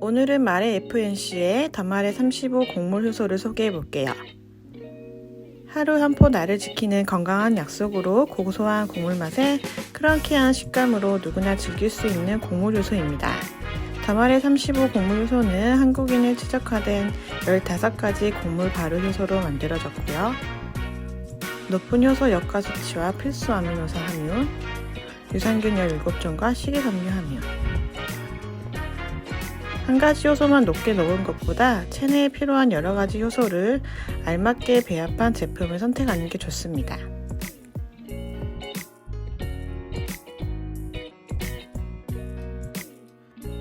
오늘은 말의 FNC의 단말의 35 곡물 효소를 소개해 볼게요. 하루 한 포 나를 지키는 건강한 약속으로 고소한 곡물 맛에 크런키한 식감으로 누구나 즐길 수 있는 곡물 효소입니다. 다말의 35 곡물 효소는 한국인을 최적화된 15가지 곡물 발효 효소로 만들어졌고요. 높은 효소 역가 수치와 필수 아미노산 함유, 유산균 17종과 식이섬유 함유. 한 가지 효소만 높게 넣은 것보다 체내에 필요한 여러 가지 효소를 알맞게 배합한 제품을 선택하는 게 좋습니다.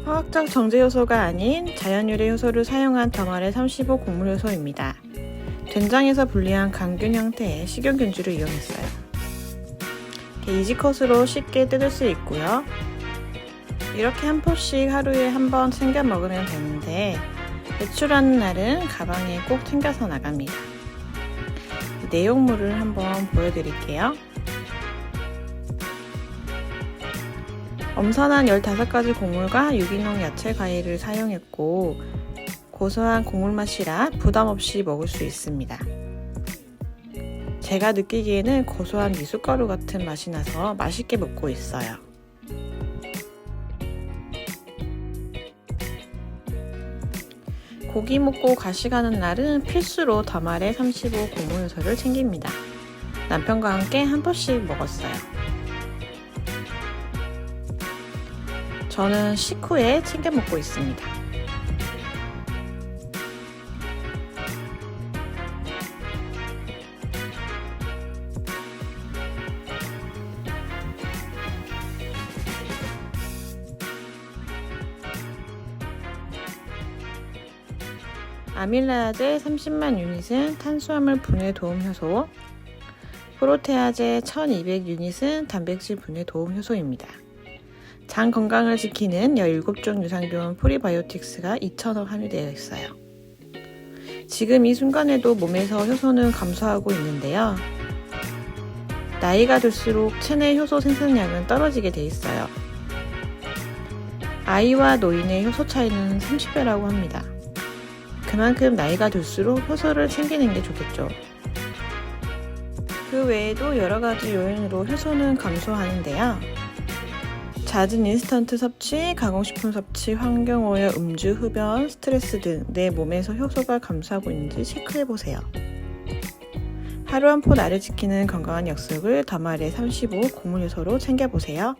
화학적 정제 요소가 아닌 자연 유래 효소를 사용한 더말의 35 곡물 효소입니다. 된장에서 분리한 강균 형태의 식용균주를 이용했어요. 이지컷으로 쉽게 뜯을 수 있고요. 이렇게 한 포씩 하루에 한 번 챙겨 먹으면 되는데 외출하는 날은 가방에 꼭 챙겨서 나갑니다. 내용물을 한번 보여드릴게요. 엄선한 15가지 곡물과 유기농 야채 과일을 사용했고 고소한 곡물 맛이라 부담 없이 먹을 수 있습니다. 제가 느끼기에는 고소한 미숫가루 같은 맛이 나서 맛있게 먹고 있어요. 고기 먹고 가시 가는 날은 필수로 더말의 35 곡물 요소를 챙깁니다. 남편과 함께 한 포씩 먹었어요. 저는 식후에 챙겨 먹고 있습니다. 아밀라제 30만 유닛은 탄수화물 분해 도움 효소, 프로테아제 1200 유닛은 단백질 분해 도움 효소입니다. 장 건강을 지키는 17종 유산균 프리바이오틱스가 2,000억 함유되어 있어요. 지금 이 순간에도 몸에서 효소는 감소하고 있는데요. 나이가 들수록 체내 효소 생산량은 떨어지게 돼 있어요. 아이와 노인의 효소 차이는 30배라고 합니다. 그만큼 나이가 들수록 효소를 챙기는 게 좋겠죠. 그 외에도 여러 가지 요인으로 효소는 감소하는데요. 잦은 인스턴트 섭취, 가공식품 섭취, 환경오염, 음주, 흡연, 스트레스 등 내 몸에서 효소가 감소하고 있는지 체크해보세요. 하루 한 포 나를 지키는 건강한 약속을 더말의 35 곡물 효소로 챙겨보세요.